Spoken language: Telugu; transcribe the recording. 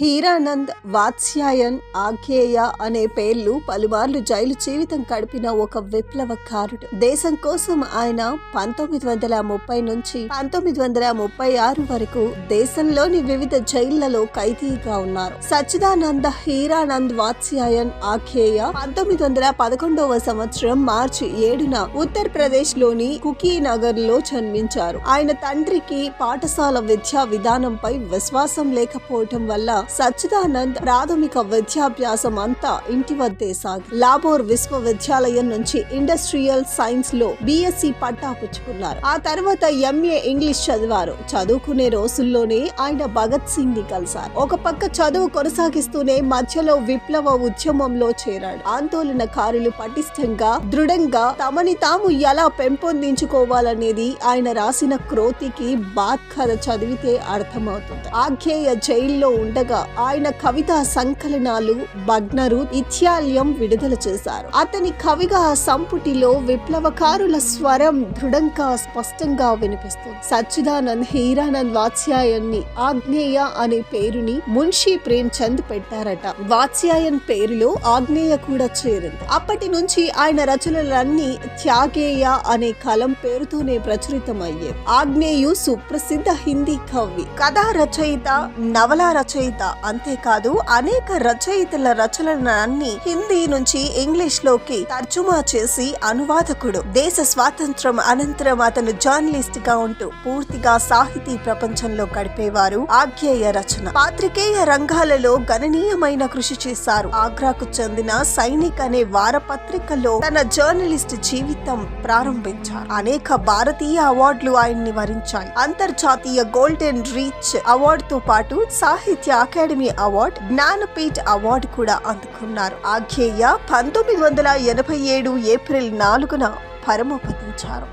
హీరానంద్ వాత్స్యాయన్ ఆఖ్యేయ అనే పేర్లు పలుమార్లు జైలు జీవితం గడిపిన ఒక విప్లవకారుడు. దేశం కోసం ఆయన పంతొమ్మిది వందల ముప్పై నుంచి పంతొమ్మిది వందల ముప్పై ఆరు వరకు దేశంలోని వివిధ జైళ్ళలో ఖైదీగా ఉన్నారు. సచ్చిదానంద హీరానంద్ వాత్స్యాయన్ ఆఖేయ పంతొమ్మిది వందల పదకొండవ సంవత్సరం మార్చి ఏడున ఉత్తరప్రదేశ్లోని కుకీనగర్లో జన్మించారు. ఆయన తండ్రికి పాఠశాల విద్యా విధానంపై విశ్వాసం లేకపోవటం వల్ల సచ్చిదానంద్ ప్రాథమిక విద్యాభ్యాసం అంతా ఇంటి వద్దే సాగి లాబోర్ విశ్వవిద్యాలయం నుంచి ఇండస్ట్రియల్ సైన్స్లో బీఎస్సీ పట్టా పుచ్చుకున్నారు. ఆ తర్వాత ఎంఏ ఇంగ్లీష్ చదివారు. చదువుకునే రోజుల్లోనే ఆయన భగత్ సింగ్ని కలిశారు. ఒక పక్క చదువు కొనసాగిస్తూనే మధ్యలో విప్లవ ఉద్యమంలో చేరాడు. ఆందోళనకారులు పటిష్టంగా దృఢంగా తమని తాము ఎలా పెంపొందించుకోవాలనేది ఆయన రాసిన క్రోతికి బాత్ కథ చదివితే అర్థమవుతుంది. ఆఖ్యేయ జైల్లో ఉండగా ఆయన కవితా సంకలనాలు భగ్నరు ఇత్యాల్యం విడుదల చేశారు. అతని కవిగా సంపుటిలో విప్లవకారుల స్వరం దృఢంగా స్పష్టంగా వినిపిస్తుంది. సచ్చిదానంద్ హీరానంద్ వాత్స్యాయన్ని ఆగ్నేయ అనే పేరుని మున్షీ ప్రేమ్ చంద్ పెట్టారట. వాత్స్యాయన్ పేరులో ఆగ్నేయ కూడా చేరింది. అప్పటి నుంచి ఆయన రచనలన్నీ త్యాగేయ అనే కలం పేరుతోనే ప్రచురితమయ్యేవి ఆగ్నేయు సుప్రసిద్ధ హిందీ కవి. కథా రచయిత నవల రచయిత అంతేకాదు అనేక రచయితల రచనలన్నీ హిందీ నుంచి ఇంగ్లీష్లోకి తర్జుమా చేసి అనువాదకుడు. దేశ స్వాతంత్రం అనంతరం అతను జర్నలిస్ట్గా ఉంటూ పూర్తిగా సాహితీ ప్రపంచంలో గడిపేవారు ఆగ్నేయ రచన. పాత్రికేయ రంగాలలో గణనీయమైన కృషి చేశారు. ఆగ్రాకు చెందిన సైనిక్ అనే వారపత్రికలో తన జర్నలిస్ట్ జీవితం ప్రారంభించారు. అనేక భారతీయ అవార్డులు ఆయన్ని వరించాయి. అంతర్జాతీయ గోల్డెన్ రీచ్ అవార్డుతో పాటు సాహిత్య అకాడమీ అవార్డ్ జ్ఞానపీఠ్ అవార్డు కూడా అందుకున్నారు. ఆఖ్యేయ పంతొమ్మిది వందల ఎనభై ఏడు ఏప్రిల్ నాలుగున పరమపదించారు.